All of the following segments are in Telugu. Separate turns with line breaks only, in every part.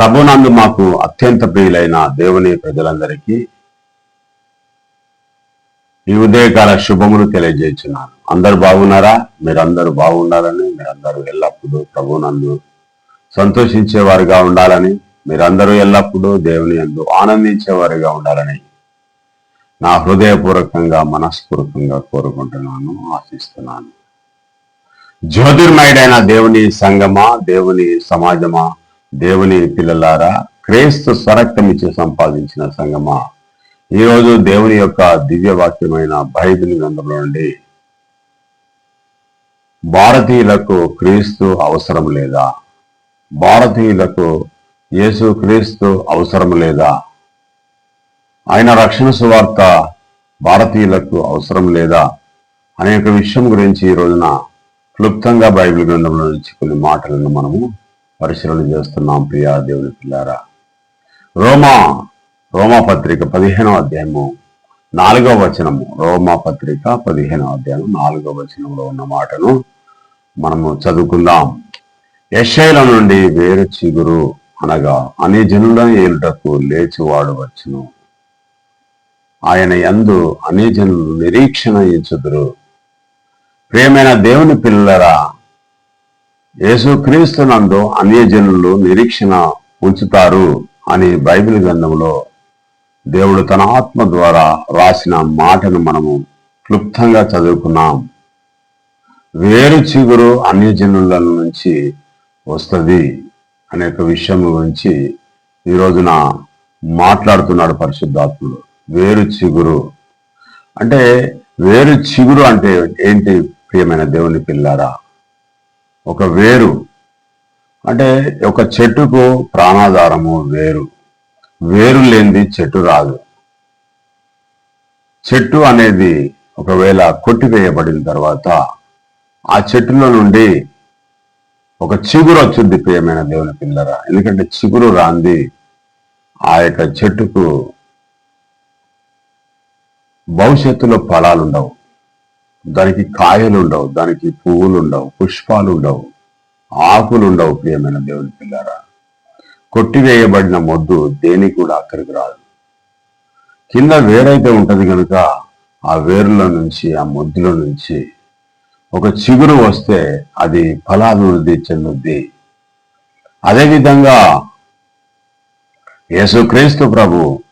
ప్రభునందు మాకు అత్యంత ప్రియులైన దేవుని ప్రజలందరికీ ఈ ఉదయకాల శుభములు తెలియజేస్తున్నాను. అందరు బాగున్నారా? మీరందరూ బాగుండాలని మీరందరూ ఎల్లప్పుడూ ప్రభునందు సంతోషించేవారుగా ఉండాలని మీరందరూ ఎల్లప్పుడూ దేవుని యందు ఆనందించేవారుగా ఉండాలని నా హృదయపూర్వకంగా మనస్పూర్వకంగా కోరుకుంటున్నాను ఆశిస్తున్నాను. జ్యోతిర్మయుడైన దేవుని సంగమా దేవుని సమాజమా దేవుని పిల్లలారా క్రీస్తు స్వరక్తం ఇచ్చి సంపాదించిన సంగమా? ఈరోజు దేవుని యొక్క దివ్య వాక్యమైన బైబిల్ గ్రంథంలో నుండి భారతీయులకు క్రీస్తు అవసరం లేదా? భారతీయులకు యేసు క్రీస్తు అవసరం లేదా? ఆయన రక్షణ సువార్త భారతీయులకు అవసరం లేదా? అనే ఒక విషయం గురించి ఈ రోజున క్లుప్తంగా బైబిల్ గ్రంథంలో నుంచి కొన్ని మాటలను మనము పరిశీలన చేస్తున్నాం ప్రియా దేవుని పిల్లారా. రోమా రోమా పత్రిక పదిహేనవ అధ్యాయము నాలుగవ వచనము. రోమా పత్రిక పదిహేనవ అధ్యాయం నాలుగవ వచనంలో ఉన్న మాటను మనము చదువుకుందాం. యశైల నుండి వేరు చిగురు అనగా అనే జనులను ఏలుటకు లేచివాడు వచ్చును. ఆయన యందు అనే జనులు నిరీక్షణ ఇచ్చుదురు ప్రియమైన దేవుని పిల్లరా యేసుక్రీస్తునందు అన్యజనులు నిరీక్షణ ఉంచుతారు అని బైబిల్ గ్రంథంలో దేవుడు తన ఆత్మ ద్వారా రాసిన మాటను మనము క్లుప్తంగా చదువుకున్నాం. వేరు చిగురు అన్యజనుల నుంచి వస్తుంది అనే ఒక విషయం గురించి ఈ రోజున మాట్లాడుతున్నాడు పరిశుద్ధాత్ముడు. వేరు చిగురు. అంటే వేరు చిగురు అంటే ఏంటి ప్రియమైన దేవుని పిల్లారా? ఒక వేరు. అంటే ఒక చెట్టుకు ప్రాణాధారము వేరు. వేరు లేనిది చెట్టు రాదు. చెట్టు అనేది ఒకవేళ కొట్టివేయబడిన తర్వాత ఆ చెట్టులో నుండి ఒక చిగురు వచ్చింది ప్రియమైన దేవుని పిల్లరా. ఎందుకంటే చిగురు రాంది ఆ యొక్క చెట్టుకు భవిష్యత్తులో ఫలాలు ఉండవు దానికి కాయలు ఉండవు దానికి పువ్వులు ఉండవు పుష్పాలు ఉండవు ఆకులు ఉండవు ప్రియమైన దేవుని పిల్లారా. కొట్టివేయబడిన మొద్దు దేనికి కూడా అక్కడికి రాదు. కింద వేరైతే ఉంటది కనుక ఆ వేరులో నుంచి ఆ మొద్దులో నుంచి ఒక చిగురు వస్తే అది ఫలాభివృద్ధి చెందుద్ది. అదేవిధంగా యేసుక్రీస్తు ప్రభు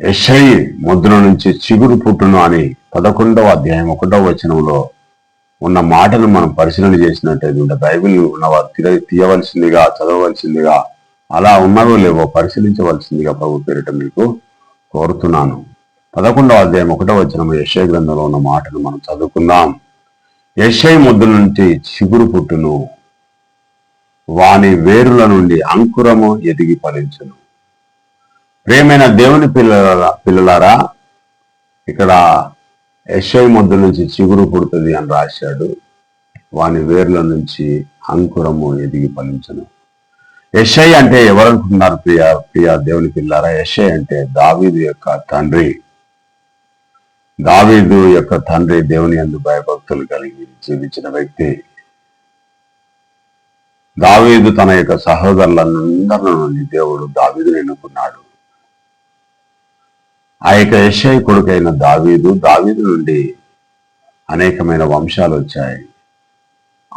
యశై ముద్ర నుంచి చిగురు పుట్టును అని పదకొండవ అధ్యాయం ఒకటవ వచనంలో ఉన్న మాటను మనం పరిశీలన చేసినట్టయితే ఉంటే బైబిల్ ఉన్నవారు తిర తీయవలసిందిగా చదవవలసిందిగా అలా ఉన్నదో లేవో పరిశీలించవలసిందిగా ప్రభు పేరిట మీకు కోరుతున్నాను. పదకొండవ అధ్యాయం ఒకటవ వచనం యశయ గ్రంథంలో ఉన్న మాటను మనం చదువుకుందాం. యశయ ముద్ర నుంచి చిగురు పుట్టును వాని వేరుల నుండి అంకురము ఎదిగి ఫలించును ప్రేమైన దేవుని పిల్లల పిల్లలారా ఇక్కడ యశై ముద్దు నుంచి చిగురు పుడుతుంది అని రాశాడు. వాని వేర్ల నుంచి అంకురము ఎదిగి ఫలించను. యశై అంటే ఎవరనుకుంటున్నారు ప్రియ ప్రియ దేవుని పిల్లారా యశై అంటే దావీదు యొక్క తండ్రి. దావీదు యొక్క తండ్రి దేవుని అందు భయభక్తులు కలిగి జీవించిన వ్యక్తి. దావీదు తన యొక్క సహోదరులందరి నుండి దేవుడు దావీదుని ఎన్నుకున్నాడు. ఆ యొక్క యశై కొడుకైన దావీదు దావీదు నుండి అనేకమైన వంశాలు వచ్చాయి.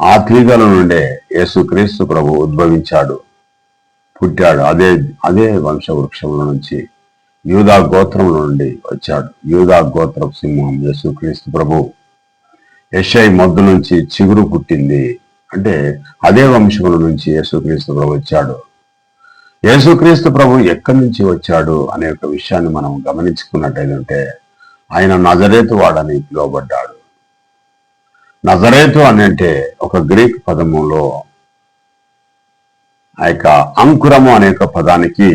ఆ తీగల నుండే యేసుక్రీస్తు ప్రభు ఉద్భవించాడు పుట్టాడు. అదే అదే వంశవృక్షముల నుంచి యూదా గోత్రం నుండి వచ్చాడు. యూదా గోత్ర సింహం యేసుక్రీస్తు ప్రభు. యశై మొద్దు నుంచి చిగురు పుట్టింది. అంటే అదే వంశముల నుంచి యేసుక్రీస్తు ప్రభు వచ్చాడు. యేసుక్రీస్తు ప్రభు ఎక్కడి నుంచి వచ్చాడు అనే ఒక విషయాన్ని మనం గమనించుకున్నట్టయితే ఆయన నజరేతు వాడని పిలువబడ్డాడు. నజరేతు అని అంటే ఒక గ్రీక్ పదములో ఆ యొక్క అంకురము అనే ఒక పదానికి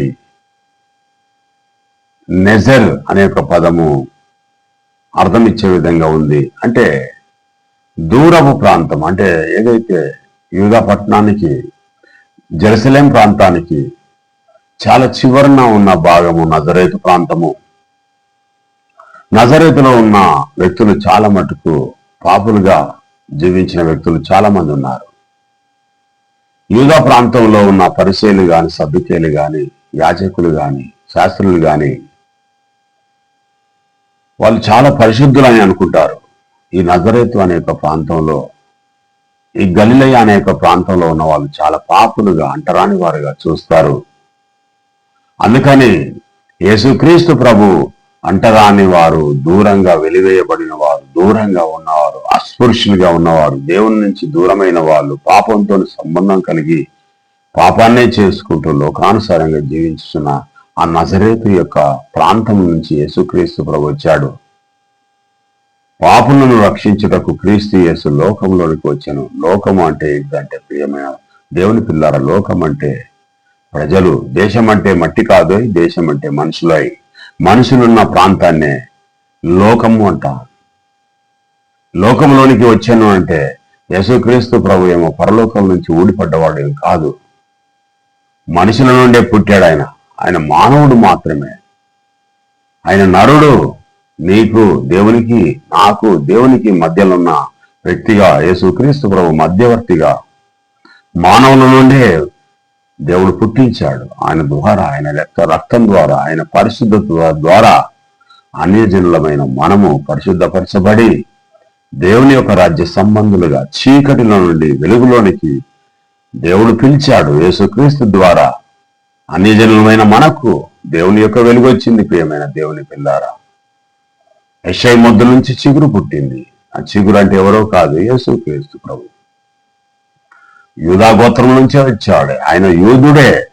నెజర్ అనే ఒక పదము అర్థం ఇచ్చే విధంగా ఉంది. అంటే దూరపు ప్రాంతం అంటే ఏదైతే యూదా పట్టణానికి జెరసలేం ప్రాంతానికి చాలా చివరన ఉన్న భాగము నజరేతు ప్రాంతము. నజరేతులో ఉన్న వ్యక్తులు చాలా మటుకు పాపులుగా జీవించిన వ్యక్తులు చాలా మంది ఉన్నారు. యూదా ప్రాంతంలో ఉన్న పరిశీలు గాని సభ్యుకేలు గాని యాచకులు గాని శాస్త్రులు గాని వాళ్ళు చాలా పరిశుద్ధులని అనుకుంటారు. ఈ నజరేతు అనే ఒక ప్రాంతంలో ఈ గలిలయ అనే ఒక ప్రాంతంలో ఉన్న వాళ్ళు చాలా పాపులుగా అంటరాని వారుగా చూస్తారు. అందుకని యేసుక్రీస్తు ప్రభు అంటరాని వారు దూరంగా వెలివేయబడిన వారు దూరంగా ఉన్నవారు అస్పృశ్యులుగా ఉన్నవారు దేవుని నుంచి దూరమైన వాళ్ళు పాపంతో సంబంధం కలిగి పాపాన్నే చేసుకుంటూ లోకానుసారంగా జీవించుతున్న ఆ నజరేతు యొక్క ప్రాంతం నుంచి యేసుక్రీస్తు ప్రభు వచ్చాడు. పాపులను రక్షించుటకు క్రీస్తు యేసు లోకంలోనికి వచ్చాను. లోకము అంటే ఏంటంటే ప్రియమైన దేవుని పిల్లల లోకం అంటే ప్రజలు దేశం అంటే మట్టి కాదు దేశం అంటే మనుషులై మనుషులున్న ప్రాంతాన్నే లోకము అంటాం లోకంలోనికి వచ్చాను అంటే యేసుక్రీస్తు ప్రభు ఏమో పరలోకం నుంచి ఊడిపడ్డవాడు ఏం కాదు. మనుషుల నుండే పుట్టాడు ఆయన. ఆయన మానవుడు మాత్రమే. ఆయన నరుడు. నీకు దేవునికి నాకు దేవునికి మధ్యలో ఉన్న వ్యక్తిగా యేసుక్రీస్తు ప్రభు మధ్యవర్తిగా మానవుల నుండే దేవుడు పుట్టించాడు. ఆయన ద్వారా ఆయన లెక్క రక్తం ద్వారా ఆయన పరిశుద్ధత ద్వారా అన్యజనులమైన మనము పరిశుద్ధపరచబడి దేవుని యొక్క రాజ్య సంబంధులుగా చీకటిలో నుండి వెలుగులోనికి దేవుడు పిలిచాడు. యేసుక్రీస్తు ద్వారా అన్యజనులమైన మనకు దేవుని యొక్క వెలుగు వచ్చింది ప్రియమైన దేవుని పిల్లారా. యశై ముద్ద నుంచి చిగురు పుట్టింది. ఆ చిగురు అంటే ఎవరో కాదు యేసుక్రీస్తు ప్రభు. యూదా గోత్రం నుంచే వచ్చాడు ఆయన యూదుడే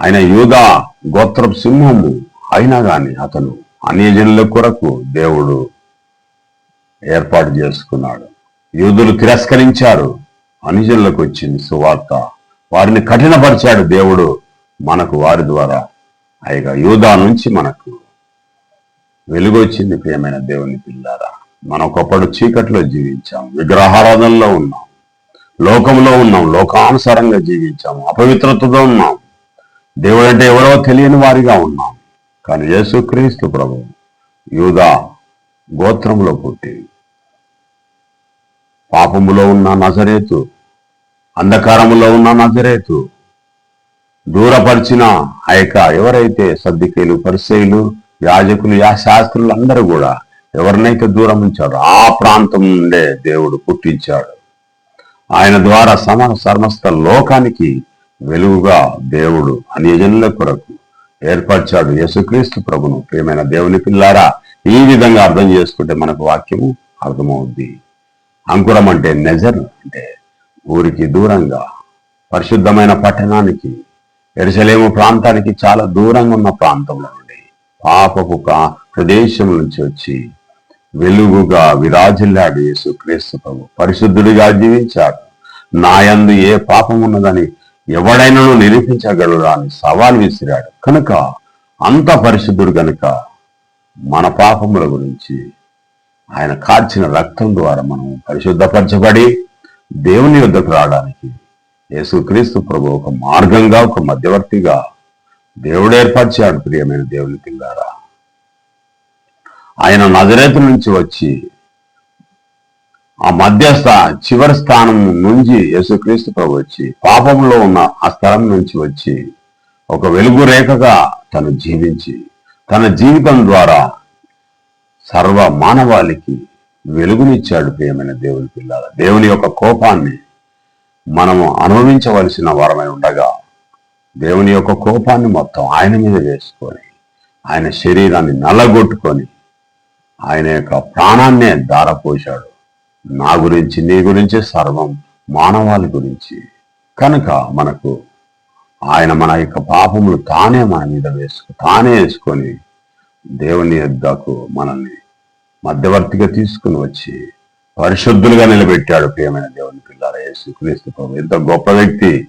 ఆయన యూదా గోత్రం సింహము అయినా గాని అతను అన్యజనుల కొరకు దేవుడు ఏర్పాటు చేసుకున్నాడు. యూదులు తిరస్కరించారు. అనుజనులకు వచ్చింది సువార్త. వారిని కఠినపరిచాడు దేవుడు మనకు వారి ద్వారా. అయిగా యూదా నుంచి మనకు వెలుగు వచ్చింది ప్రియమైన దేవుని పిల్లారా. మనం ఒకప్పుడు చీకట్లో జీవించాం. విగ్రహారాధనలో ఉన్నాం. లోకంలో ఉన్నాం లోకానుసారంగా జీవించాము అపవిత్రతతో ఉన్నాం. దేవుడు అంటే ఎవరో తెలియని వారిగా ఉన్నాం. కానీ యేసుక్రీస్తు ప్రభు యూదా గోత్రంలో పుట్టి పాపములో ఉన్న నజరేతు అంధకారములో ఉన్న నజరేతు దూరపరిచిన ఆ యొక్క ఎవరైతే సర్దికేలు పరిశైలు యాజకులు యా శాస్త్రులు అందరూ కూడా ఎవరినైతే దూరం ఉంచారో ఆ ప్రాంతం నుండే దేవుడు పుట్టించాడు. ఆయన ద్వారా సమ సమస్త లోకానికి వెలుగుగా దేవుడు అన్యజనుల కొరకు ఏర్పరిచాడు యేసుక్రీస్తు ప్రభును. ప్రియమైన దేవుని పిల్లారా ఈ విధంగా అర్థం చేసుకుంటే మనకు వాక్యము అర్థమవుద్ది. అంకురం అంటే నెజర్ అంటే ఊరికి దూరంగా పరిశుద్ధమైన పట్టణానికి ఎరుసలేము ప్రాంతానికి చాలా దూరంగా ఉన్న ప్రాంతంలో నుండి పాపపు ప్రదేశం నుంచి వచ్చి వెలుగుగా విరాజిల్లాడు యేసు క్రీస్తు ప్రభు. పరిశుద్ధుడిగా జీవించాడు. నాయందు ఏ పాపం ఉన్నదని ఎవడైనాను నిరూపించగలరా అని సవాల్ విసిరాడు. కనుక అంత పరిశుద్ధుడు కనుక మన పాపముల గురించి ఆయన కార్చిన రక్తం ద్వారా మనం పరిశుద్ధపరచబడి దేవుని యుద్ధకు రావడానికి యేసుక్రీస్తు ప్రభు ఒక మార్గంగా ఒక మధ్యవర్తిగా దేవుడు ఏర్పరిచాడు. ప్రియమైన దేవుని పిల్లారా ఆయన నజరేతు నుంచి వచ్చి ఆ మధ్యస్థ చివరి స్థానం నుంచి యేసుక్రీస్తు ప్రభు వచ్చి పాపంలో ఉన్న ఆ స్థలం నుంచి వచ్చి ఒక వెలుగు రేఖగా తను జీవించి తన జీవితం ద్వారా సర్వ మానవాళికి వెలుగునిచ్చాడు ప్రియమైన దేవుని పిల్లల. దేవుని యొక్క కోపాన్ని మనము అనుభవించవలసిన వరమై ఉండగా దేవుని యొక్క కోపాన్ని మొత్తం ఆయన మీద వేసుకొని ఆయన శరీరాన్ని నల్లగొట్టుకొని ఆయన యొక్క ప్రాణాన్నే దారపోశాడు నా గురించి నీ గురించి సర్వం మానవాళి గురించి. కనుక మనకు ఆయన మన యొక్క పాపములు తానే మన మీద వేసుకు తానే వేసుకొని దేవుని యొద్దకు మనల్ని మధ్యవర్తిగా తీసుకుని వచ్చి పరిశుద్ధులుగా నిలబెట్టాడు ప్రియమైన దేవుని పిల్లల. యేసుక్రీస్తు ప్రభు ఎంత గొప్ప వ్యక్తి.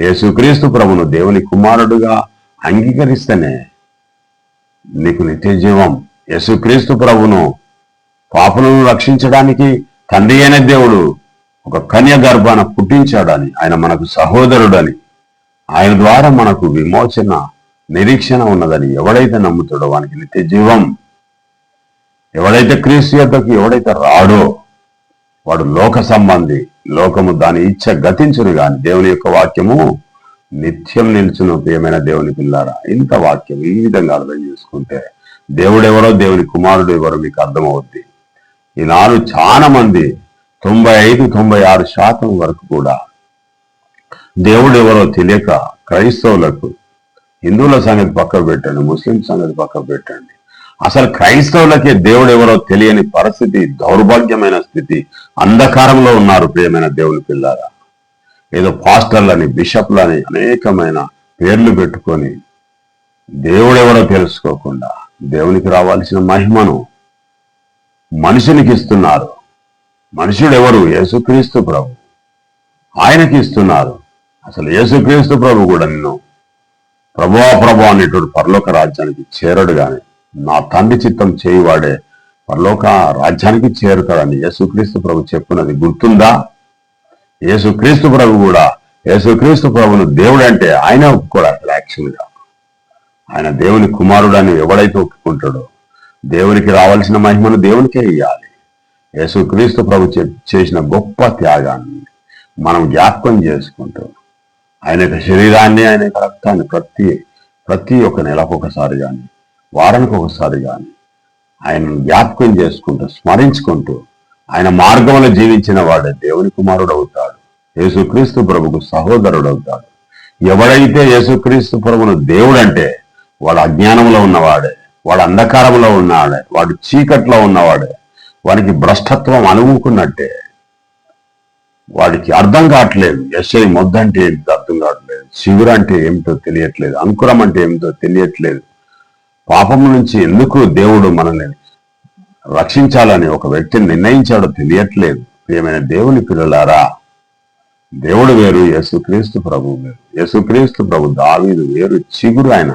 యేసుక్రీస్తు ప్రభును దేవుని కుమారుడుగా అంగీకరిస్తేనే నీకు నిత్య జీవం యేసుక్రీస్తు ప్రభును పాపులను రక్షించడానికి తండ్రి అయిన దేవుడు ఒక కన్య గర్భాన పుట్టించాడని ఆయన మనకు సహోదరుడని ఆయన ద్వారా మనకు విమోచన నిరీక్షణ ఉన్నదని ఎవడైతే నమ్ముతాడో వానికి నిత్య జీవం. ఎవడైతే క్రీస్తు యొద్దకు ఎవడైతే రాడో వాడు లోక సంబంధి లోకము దాని ఇచ్చ గతించును గాని దేవుని యొక్క వాక్యము నిత్యం నిలుచును ప్రియమైన దేవుని పిల్లారా. ఇంత వాక్యం ఈ విధంగా అర్థం చేసుకుంటే దేవుడెవరో దేవుని కుమారుడు ఎవరో మీకు అర్థమవుద్ది. ఈనాడు చాలా మంది తొంభై ఐదు తొంభై ఆరు శాతం వరకు కూడా దేవుడెవరో తెలియక క్రైస్తవులకు హిందువుల సంగతి పక్కకు పెట్టండి ముస్లిం సంగతి పక్కకు పెట్టండి. అసలు క్రైస్తవులకే దేవుడు ఎవరో తెలియని పరిస్థితి దౌర్భాగ్యమైన స్థితి అంధకారంలో ఉన్నారు ప్రియమైన దేవుని పిల్లారా. ఏదో పాస్టర్లని బిషప్లని అనేకమైన పేర్లు పెట్టుకొని దేవుడెవరో తెలుసుకోకుండా దేవునికి రావాల్సిన మహిమను మనుషునికి ఇస్తున్నారు మనుషుడు ఎవరు యేసుక్రీస్తు ప్రభు. ఆయనకి ఇస్తున్నారు అసలు యేసుక్రీస్తు ప్రభు కూడా నిన్ను ప్రభువా ప్రభు అనేటువంటి పరలోక రాజ్యానికి చేరడు గాని నా తండ్రి చిత్తం చేయివాడే పరలోక రాజ్యానికి చేరుతాడని యేసుక్రీస్తు ప్రభు చెప్పున్నది గుర్తుందా? యేసుక్రీస్తు ప్రభు కూడా యేసుక్రీస్తు ప్రభును దేవుడు అంటే ఆయన ఒప్పుకోడు యాక్చువల్ ఆయన దేవుని కుమారుడు అని ఎవడైతే ఒప్పుకుంటాడో దేవునికి రావాల్సిన మహిమను దేవునికే ఇవ్వాలి యేసుక్రీస్తు ప్రభు చేసిన గొప్ప త్యాగాన్ని మనం జ్ఞాపకం చేసుకుంటూ. ఆయన యొక్క శరీరాన్ని ఆయన యొక్క రక్తాన్ని ప్రతి ప్రతి ఒక్క నెలకు ఒకసారి కానీ వారానికి ఒకసారి కానీ ఆయనను జ్ఞాపకం చేసుకుంటూ స్మరించుకుంటూ ఆయన మార్గంలో జీవించిన వాడే దేవుని కుమారుడు అవుతాడు యేసుక్రీస్తు ప్రభుకు సహోదరుడు అవుతాడు ఎవడైతే యేసుక్రీస్తు ప్రభును దేవుడంటే వాడు అజ్ఞానంలో ఉన్నవాడే వాడు అంధకారంలో ఉన్నవాడే వాడు చీకట్లో ఉన్నవాడే వానికి భ్రష్టత్వం అనుకున్నట్టే వాడికి అర్థం కావట్లేదు. ఎస్ఐ మొద్దంటే ఏమిటో అర్థం కావట్లేదు. చిగురు అంటే ఏమిటో తెలియట్లేదు. అంకురం అంటే ఏమిటో తెలియట్లేదు. పాపం నుంచి ఎందుకు దేవుడు మనల్ని రక్షించాలని ఒక వ్యక్తిని నిర్ణయించాడో తెలియట్లేదు. ప్రియమైన దేవుని పిల్లలారా దేవుడు వేరు యేసుక్రీస్తు ప్రభు వేరు. యేసుక్రీస్తు ప్రభు దావీదు వేరు చిగురు ఆయన.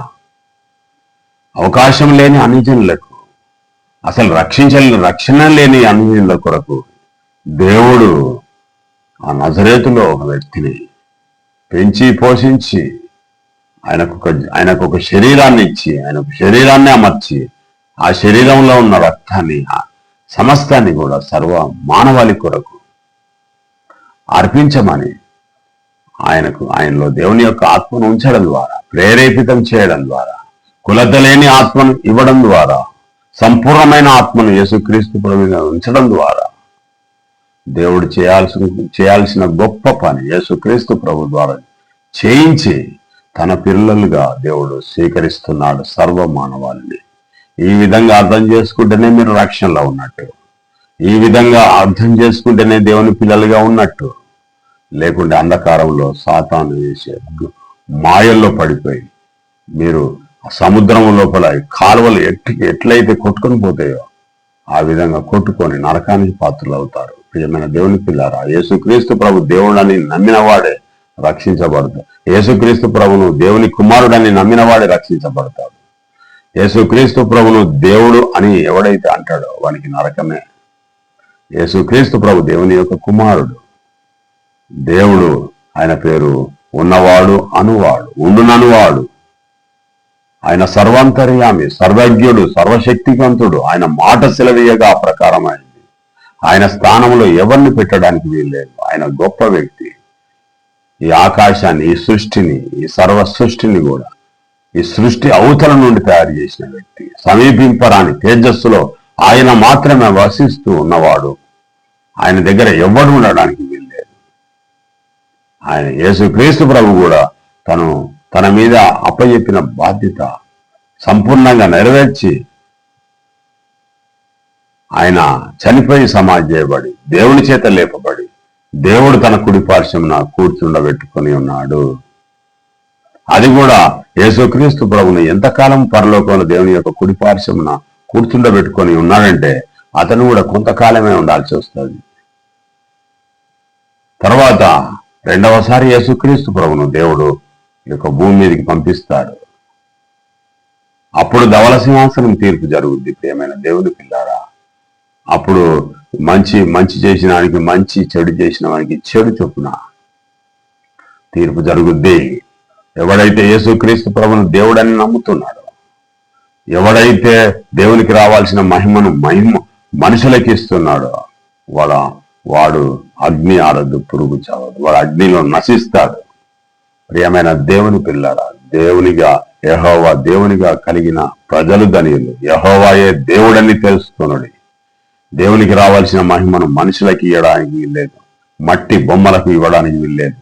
అవకాశం లేని అనుజనులకు అసలు రక్షించలేని రక్షణ లేని అనుజనుల కొరకు దేవుడు ఆ నజరేతులో ఒక వ్యక్తిని పెంచి పోషించి ఆయనకు ఒక ఆయనకు ఒక శరీరాన్ని ఇచ్చి ఆయనకు శరీరాన్ని అమర్చి ఆ శరీరంలో ఉన్న రక్తాన్ని సమస్తాన్ని కూడా సర్వ మానవాళి కొరకు అర్పించమని ఆయనకు ఆయనలో దేవుని యొక్క ఆత్మను ఉంచడం ద్వారా ప్రేరేపితం చేయడం ద్వారా కులత లేని ఆత్మను ఇవ్వడం ద్వారా సంపూర్ణమైన ఆత్మను యేసుక్రీస్తు మీద ఉంచడం ద్వారా దేవుడు చేయాల్సిన చేయాల్సిన గొప్ప పని యేసుక్రీస్తు ప్రభు ద్వారా చేయించి తన పిల్లలుగా దేవుడు స్వీకరిస్తున్నాడు సర్వ మానవాళిని ఈ విధంగా అర్థం చేసుకుంటేనే మీరు రక్షణలో ఉన్నట్టు. ఈ విధంగా అర్థం చేసుకుంటేనే దేవుని పిల్లలుగా ఉన్నట్టు. లేకుంటే అంధకారంలో సాతాను వేసే మాయల్లో పడిపోయి మీరు సముద్రం లోపల కాలువలు ఎట్ ఎట్లయితే కొట్టుకొని పోతాయో ఆ విధంగా కొట్టుకొని నరకానికి పాత్రలు అవుతారు ప్రియమైన దేవుని పిల్లారా యేసుక్రీస్తు ప్రభు దేవుడని నమ్మిన వాడే రక్షించబడతాడు. యేసుక్రీస్తు ప్రభును దేవుని కుమారుడని నమ్మిన వాడే రక్షించబడతాడు. యేసుక్రీస్తు ప్రభును దేవుడు అని ఎవడైతే అంటాడో వానికి నరకమే. యేసుక్రీస్తు ప్రభు దేవుని యొక్క కుమారుడు. దేవుడు ఆయన పేరు ఉన్నవాడు అనువాడు ఉండుననువాడు. ఆయన సర్వాంతర్యామి సర్వజ్ఞుడు సర్వశక్తివంతుడు. ఆయన మాట సెలవీయగా ప్రకారమైంది ప్రకారం అయింది ఆయన స్థానంలో ఎవరిని పెట్టడానికి వీల్లేదు. ఆయన గొప్ప వ్యక్తి. ఈ ఆకాశాన్ని ఈ సృష్టిని ఈ సర్వ సృష్టిని కూడా ఈ సృష్టి అవతల నుండి తయారు చేసిన వ్యక్తి. సమీపింపరాని తేజస్సులో ఆయన మాత్రమే వసిస్తూ ఉన్నవాడు. ఆయన దగ్గర ఎవడు ఉండడానికి వీల్లేదు. ఆయన యేసుక్రీస్తు ప్రభు కూడా తను తన మీద అప్పచెప్పిన బాధ్యత సంపూర్ణంగా నెరవేర్చి ఆయన చనిపోయి సమాధి చేయబడి దేవుని చేత లేపబడి దేవుడు తన కుడి పార్శ్వమున కూర్చుండబెట్టుకొని ఉన్నాడు. అది కూడా యేసుక్రీస్తు ప్రభుని ఎంతకాలం పరలోకంలో దేవుని యొక్క కుడి పార్శ్వమున కూర్చుండబెట్టుకొని ఉన్నాడంటే అతను కూడా కొంతకాలమే ఉండాల్సి వస్తుంది. తర్వాత రెండవసారి యేసుక్రీస్తు ప్రభును దేవుడు యొక్క భూమి మీదకి పంపిస్తాడు. అప్పుడు ధవల సింహాసనం తీర్పు జరుగుద్ది ప్రియమైన దేవుని పిల్లారా. అప్పుడు మంచి మంచి చేసిన వానికి మంచి చెడు చేసిన వానికి చెడు చొప్పున తీర్పు జరుగుద్ది. ఎవడైతే యేసుక్రీస్తు ప్రభును దేవుడని నమ్ముతున్నాడో ఎవడైతే దేవునికి రావాల్సిన మహిమను మహిమ మనుషులకి ఇస్తున్నాడో వాడు వాడు అగ్ని ఆరదు పురుగు చావదు. వాడు అగ్నిలో నశిస్తాడు. ప్రియమైన దేవుని పిల్లరా దేవునిగా యహోవా దేవునిగా కలిగిన ప్రజలు ధనియులు. యహోవాయే దేవుడని తెలుసుకున్నాడు దేవునికి రావాల్సిన మహిమను మనుషులకి ఇవ్వడానికి వీల్లేదు. మట్టి బొమ్మలకు ఇవ్వడానికి వీల్లేదు.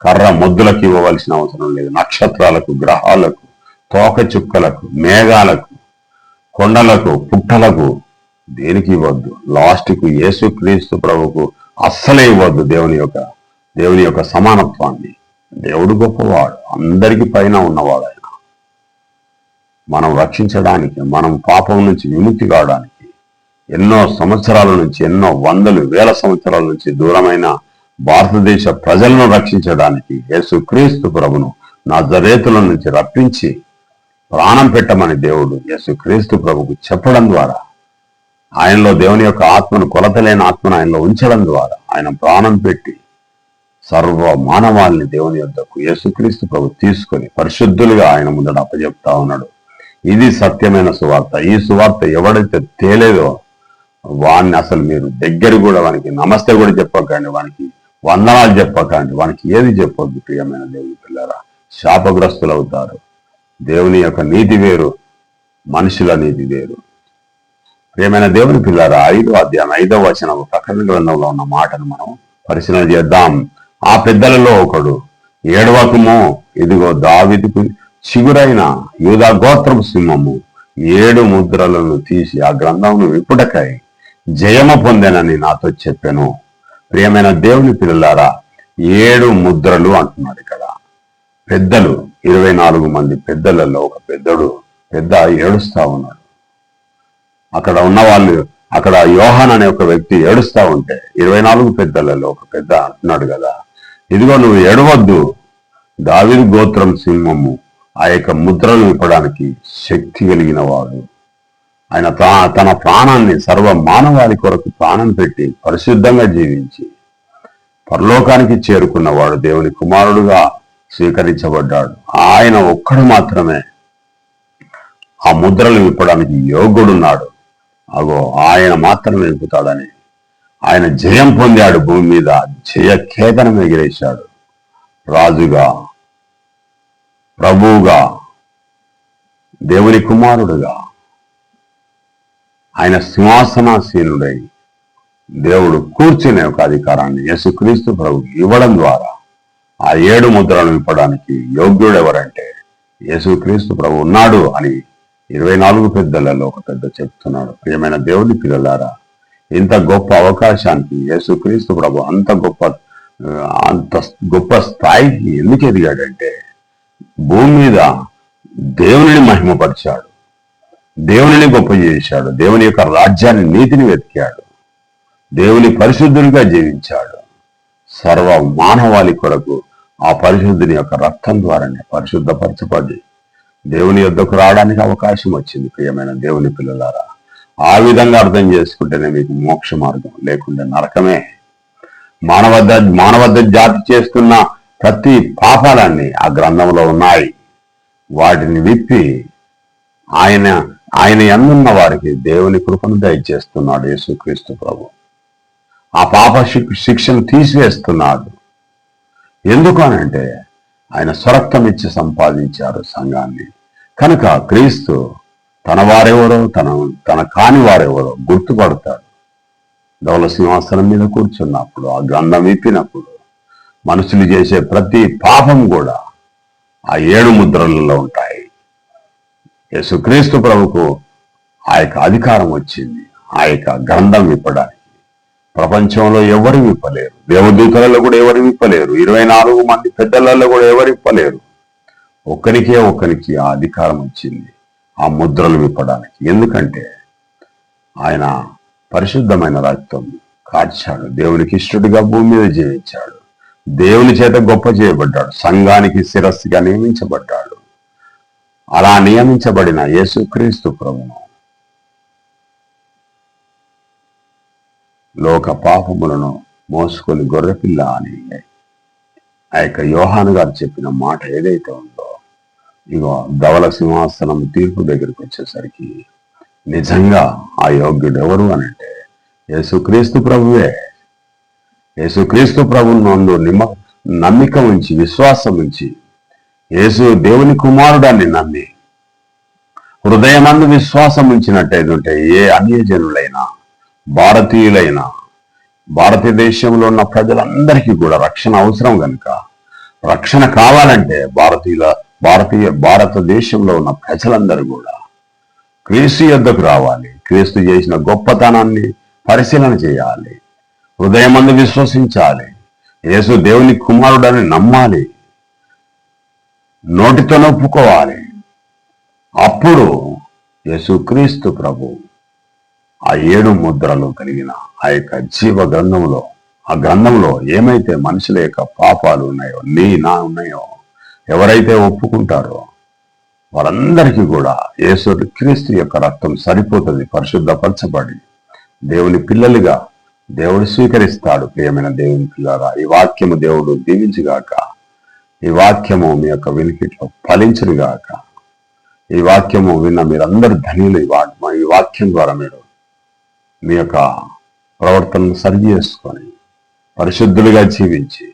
కర్ర మొద్దులకు ఇవ్వవలసిన అవసరం లేదు. నక్షత్రాలకు గ్రహాలకు తోక చుక్కలకు మేఘాలకు కొండలకు పుట్టలకు దేనికి ఇవ్వద్దు. లాస్ట్కు యేసు క్రీస్తు ప్రభుకు అస్సలే ఇవ్వద్దు దేవుని యొక్క దేవుని యొక్క సమానత్వాన్ని. దేవుడు గొప్పవాడు. అందరికీ పైన ఉన్నవాడు ఆయన మనం రక్షించడానికి మనం పాపం నుంచి విముక్తి కావడానికి ఎన్నో సంవత్సరాల నుంచి ఎన్నో వందలు వేల సంవత్సరాల నుంచి దూరమైన భారతదేశ ప్రజలను రక్షించడానికి యేసు క్రీస్తు ప్రభును నా జరేతుల నుంచి రప్పించి ప్రాణం పెట్టమని దేవుడు యేసు క్రీస్తు ప్రభుకు చెప్పడం ద్వారా ఆయనలో దేవుని యొక్క ఆత్మను కొలతలేని ఆత్మను ఆయనలో ఉంచడం ద్వారా ఆయన ప్రాణం పెట్టి సర్వ మానవాల్ని దేవుని యొద్దకు యేసుక్రీస్తు ప్రభు తీసుకొని పరిశుద్ధులుగా ఆయన ముందట అప్పచెప్తా ఉన్నాడు. ఇది సత్యమైన సువార్త. ఈ సువార్త ఎవడైతే తేలేదో వాడిని అసలు మీరు దగ్గర కూడా వానికి నమస్తే కూడా చెప్పకండి వానికి వందనాలు చెప్పకండి వానికి ఏది చెప్పొద్దు ప్రియమైన దేవుని పిల్లరా. శాపగ్రస్తులు అవుతారు. దేవుని యొక్క నీతి వేరు మనుషుల నీతి వేరు. ప్రియమైన దేవుని పిల్లరా ఐదో అధ్యాయం ఐదో వచనం ప్రకటన గ్రంథంలో ఉన్న మాటను మనం పరిశీలన చేద్దాం. ఆ పెద్దలలో ఒకడు. ఏడవకము ఇదిగో దావిదికు చిగురైన యూదా గోత్రపు సింహము ఏడు ముద్రలను తీసి ఆ గ్రంథమును విప్పుటకై జయము పొందానని నాతో చెప్పాను. ప్రియమైన దేవుని పిల్లలారా ఏడు ముద్రలు అంటున్నాడు ఇక్కడ. పెద్దలు ఇరవై నాలుగు మంది పెద్దలలో ఒక పెద్దడు పెద్ద ఏడుస్తా ఉన్నాడు. అక్కడ ఉన్న వాళ్ళు అక్కడ యోహాన్ అనే ఒక వ్యక్తి ఏడుస్తా ఉంటే ఇరవై నాలుగు పెద్దలలో ఒక పెద్ద అంటున్నాడు కదా. ఇదిగో నువ్వు ఏడవద్దు. దావిది గోత్రం సింహము ఆ యొక్క ముద్రలు ఇవ్వడానికి శక్తి కలిగిన వాడు. ఆయన తా- తన ప్రాణాన్ని సర్వ మానవాళి కొరకు ప్రాణం పెట్టి పరిశుద్ధంగా జీవించి పరలోకానికి చేరుకున్నవాడు దేవుని కుమారుడుగా స్వీకరించబడ్డాడు. ఆయన ఒక్కడు మాత్రమే ఆ ముద్రలు విప్పడానికి యోగుడున్నాడు అగో ఆయన మాత్రమే విప్పుతాడని ఆయన జయం పొందాడు భూమి మీద జయ కేతనం ఎగిరేశాడు. రాజుగా ప్రభువుగా దేవుని కుమారుడుగా ఆయన సింహాసనాసీనుడై దేవుడు కూర్చునే ఒక అధికారాన్ని యేసుక్రీస్తు ప్రభు ఇవ్వడం ద్వారా ఆ ఏడు ముద్రలను ఇవ్వడానికి యోగ్యుడు ఎవరంటే యేసుక్రీస్తు ప్రభు ఉన్నాడు అని ఇరవై నాలుగు పెద్దలలో ఒక పెద్ద చెప్తున్నాడు. ప్రియమైన దేవుని పిల్లలారా ఇంత గొప్ప అవకాశానికి యేసుక్రీస్తు ప్రభు అంత గొప్ప అంత గొప్ప స్థాయికి ఎందుకు ఎదిగాడంటే భూమి మీద దేవుని మహిమపరిచాడు. దేవుని గొప్ప చేశాడు. దేవుని యొక్క రాజ్యాన్ని నీతిని వెతికాడు. దేవుని పరిశుద్ధునిగా జీవించాడు. సర్వ మానవాళి కొరకు ఆ పరిశుద్ధుని యొక్క రక్తం ద్వారానే పరిశుద్ధపరచబడి దేవుని యొద్దకు రావడానికి అవకాశం వచ్చింది ప్రియమైన దేవుని పిల్లలారా. ఆ విధంగా అర్థం చేసుకుంటేనే మీకు మోక్ష మార్గం లేకుండా నరకమే. మానవ మానవద్ద జాతి చేస్తున్న ప్రతి పాపాలన్నీ ఆ గ్రంథంలో ఉన్నాయి. వాటిని విప్పి ఆయన ఆయన ఎందున్న వారికి దేవుని కృపను దయచేస్తున్నాడు యేసుక్రీస్తు ప్రభు. ఆ పాప శిక్షను తీసివేస్తున్నాడు. ఎందుకు అనంటే ఆయన స్వరక్తం ఇచ్చి సంపాదించారు సంఘాన్ని. కనుక క్రీస్తు తన వారెవరో తన తన కాని వారెవరో గుర్తుపడతాడు. ధవల సింహాసనం మీద కూర్చున్నప్పుడు ఆ గంధం విప్పినప్పుడు మనుషులు చేసే ప్రతి పాపం కూడా ఆ ఏడు ముద్రలలో ఉంటాయి. యేసుక్రీస్తు ప్రభుకు ఆ యొక్క అధికారం వచ్చింది. ఆ యొక్క గ్రంథం విప్పడానికి. ప్రపంచంలో ఎవరు విప్పలేరు? దేవదూతలలో కూడా ఎవరు విప్పలేరు? ఇరవై నాలుగు మంది పెద్దలలో కూడా ఎవరు విప్పలేరు? ఒక్కరికే ఒక్కరికి ఆ అధికారం వచ్చింది. ఆ ముద్రలు విప్పడానికి. ఎందుకంటే ఆయన పరిశుద్ధమైన రక్తం కాచాడు. దేవునికి ఇష్టడుగా భూమి మీద జీవించాడు. దేవుని చేత గొప్ప చేయబడ్డాడు. సంఘానికి శిరస్సుగా నియమించబడ్డాడు. అలా నియమించబడిన యేసుక్రీస్తు ప్రభును లోక పాపములను మోసుకొని గొర్రెపిల్ల అని ఆ యొక్క యోహాను గారు చెప్పిన మాట ఏదైతే ఉందో ఇగో ధవల సింహాసనం తీర్పు దగ్గరికి వచ్చేసరికి నిజంగా ఆ యోగ్యుడు ఎవరు అని అంటే యేసుక్రీస్తు ప్రభువే. యేసుక్రీస్తు ప్రభు నందు నిమ్మ నమ్మిక ఉంచి విశ్వాసం ఉంచి యేసు దేవుని కుమారుడాన్ని నమ్మి హృదయమందు విశ్వాసం ఉంచినట్టయితే ఏ అన్యజనులైనా భారతీయులైనా భారతదేశంలో ఉన్న ప్రజలందరికీ కూడా రక్షణ అవసరం కనుక రక్షణ కావాలంటే భారతీయుల భారతీయ భారతదేశంలో ఉన్న ప్రజలందరూ కూడా క్రీస్తు యొద్దకు రావాలి. క్రీస్తు చేసిన గొప్పతనాన్ని పరిశీలన చేయాలి. హృదయమందు విశ్వసించాలి. యేసు దేవుని కుమారుడని నమ్మాలి. నోటితో నొప్పుకోవాలి. అప్పుడు యేసుక్రీస్తు ప్రభు ఆ ఏడు ముద్రలు కలిగిన ఆ యొక్క జీవ గ్రంథంలో ఆ గ్రంథంలో ఏమైతే మనుషుల యొక్క పాపాలు ఉన్నాయో నీ నా ఉన్నాయో ఎవరైతే ఒప్పుకుంటారో వారందరికీ కూడా యేసు క్రీస్తు యొక్క రక్తం సరిపోతుంది పరిశుద్ధపరచబడి. దేవుని పిల్లలుగా దేవుడు స్వీకరిస్తాడు. ప్రియమైన దేవుని పిల్లరా ఈ వాక్యము దేవుడు దీవించుగాక. ఈ వాక్యము మీ యొక్క వినికిట్లో ఫలించుగాక ఈ వాక్యము విన్న మీరందరూ ధనియులు. ఈ ఈ వాక్యం ద్వారా మీరు మీ యొక్క ప్రవర్తనను సరి చేసుకొని పరిశుద్ధులుగా జీవించి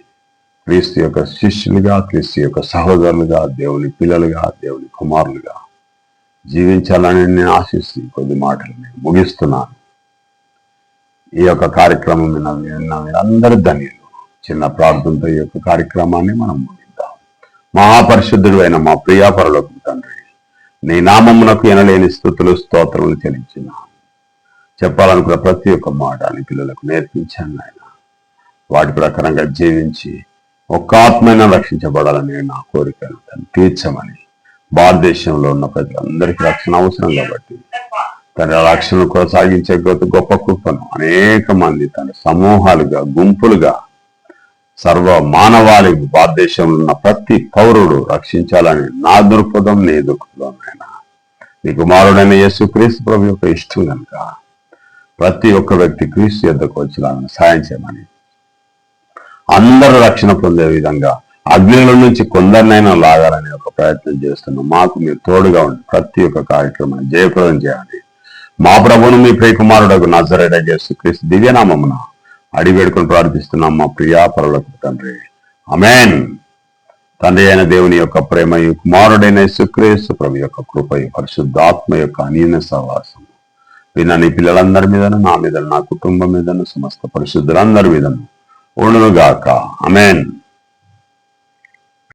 క్రీస్తు యొక్క శిష్యులుగా క్రీస్తు యొక్క సహోదరులుగా దేవుని పిల్లలుగా దేవుని కుమారులుగా జీవించాలని నేను ఆశిస్తూ కొద్ది మాటలు నేను ముగిస్తున్నాను. ఈ యొక్క కార్యక్రమం విన్న విన్న ధన్యులు చిన్న ప్రార్థనతో ఈ యొక్క కార్యక్రమాన్ని మనం ముగిద్దాం. మహాపరిశుద్ధుడు అయిన మా ప్రియాపరులకు తండ్రి నీ నామమునకు ఎనలేని స్థుతులు స్తోత్రములు చెల్లించిన చెప్పాలనుకున్న ప్రతి ఒక్క మాట నీ పిల్లలకు నేర్పించాను ఆయన వాటి ప్రకారంగా జీవించి ఒక్క ఆత్మైన రక్షించబడాలని నా కోరిక తీర్చమని. భారతదేశంలో ఉన్న ప్రజలందరికీ రక్షణ అవసరం కాబట్టి తన రక్షణ కొనసాగించే గొప్ప గొప్ప కృపను అనేక మంది తన సమూహాలుగా గుంపులుగా సర్వ మానవాళి భారతదేశంలో ఉన్న ప్రతి పౌరుడు రక్షించాలని నా దృక్పథం నీ దృక్పథం ఆయన నీ కుమారుడైన యేసు క్రీస్తు ప్రభు యొక్క ఇష్టం కనుక ప్రతి ఒక్క వ్యక్తి క్రీస్తు యొద్దకు వచ్చిన సాయం చేయమని అందరూ రక్షణ పొందే విధంగా అగ్నిల నుంచి కొందరినైనా లాగాలని ఒక ప్రయత్నం చేస్తున్నాం మాకు మీరు తోడుగా ఉండి ప్రతి ఒక్క కార్యక్రమాన్ని జయప్రదం చేయాలి మా ప్రభును మీ ప్రియకుమారుడకు నజరేట చేస్తూ క్రీస్తు దివ్యనామమున అడిగి వేడుకొని ప్రార్థిస్తున్నాం మా ప్రియాపరులకు తండ్రి. అమెన్ తండ్రి అయిన దేవుని యొక్క ప్రేమ ఈ కుమారుడైన సుక్రీస్తు ప్రభు యొక్క కృప పరిశుద్ధాత్మ యొక్క అనీన సహవాసం విన్న నీ పిల్లలందరి మీదను నా మీద నా కుటుంబం మీదను సమస్త పరిశుద్ధులందరి మీదను ఉండునుగాక. అమెన్